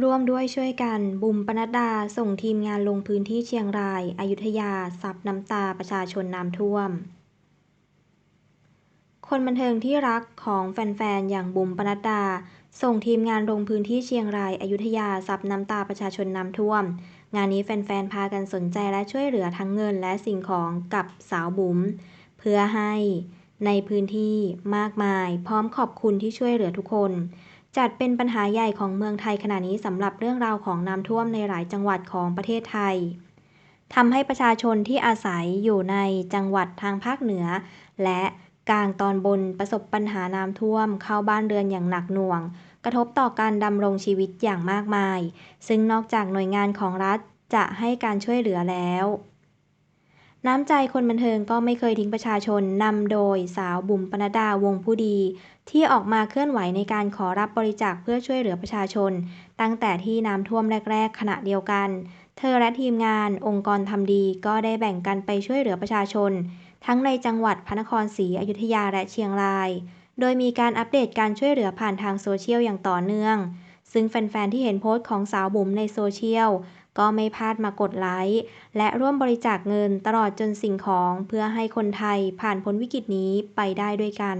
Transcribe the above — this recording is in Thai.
ร่วมด้วยช่วยกัน บุ๋มปนัดดา ส่งทีมงานลงพื้นที่เชียงราย อยุธยา ซับน้ำตาประชาชนน้ำท่วม คนบันเทิงที่รักของแฟน ๆ อย่างบุ๋มปนัดดา ส่งทีมงานลงพื้นที่เชียงราย อยุธยา ซับน้ำตาประชาชนน้ำท่วม งานนี้แฟน ๆ พากันสนใจและช่วยเหลือทั้งเงินและสิ่งของกับสาวบุ๋มเพื่อให้ในพื้นที่มากมาย พร้อมขอบคุณที่ช่วยเหลือทุกคน จัดเป็นปัญหาใหญ่ของเมืองไทยขณะนี้สำหรับเรื่องราวของน้ำท่วมในหลายจังหวัดของประเทศไทยทำให้ประชาชนที่อาศัยอยู่ในจังหวัดทางภาคเหนือ และกลางตอนบนประสบปัญหาน้ำท่วมเข้าบ้านเรือนอย่างหนักหน่วง กระทบต่อการดำรงชีวิตอย่างมากมาย ซึ่งนอกจากหน่วยงานของรัฐจะให้การช่วยเหลือแล้ว น้ำใจคนบันเทิงก็ไม่เคยทิ้งประชาชนนำโดยสาวบุ๋มปนัดดาวงผู้ดี ที่ออกมาเคลื่อนไหวในการขอรับบริจาคเพื่อช่วยเหลือประชาชน ตั้งแต่ที่น้ำท่วมแรก ๆ ขณะเดียวกัน เธอและทีมงานองค์กรทำดีก็ได้แบ่งกันไปช่วยเหลือประชาชน ทั้งในจังหวัดพระนครศรีอยุธยาและเชียงราย โดยมีการอัปเดตการช่วยเหลือผ่านทางโซเชียลอย่างต่อเนื่อง ซึ่งแฟนๆที่เห็นโพสต์ของสาวบุ๋มในโซเชียล ก็ไม่พลาดมากดไลค์และร่วมบริจาคเงินตลอดจนสิ่งของเพื่อให้คนไทยผ่านพ้นวิกฤตนี้ไปได้ด้วยกัน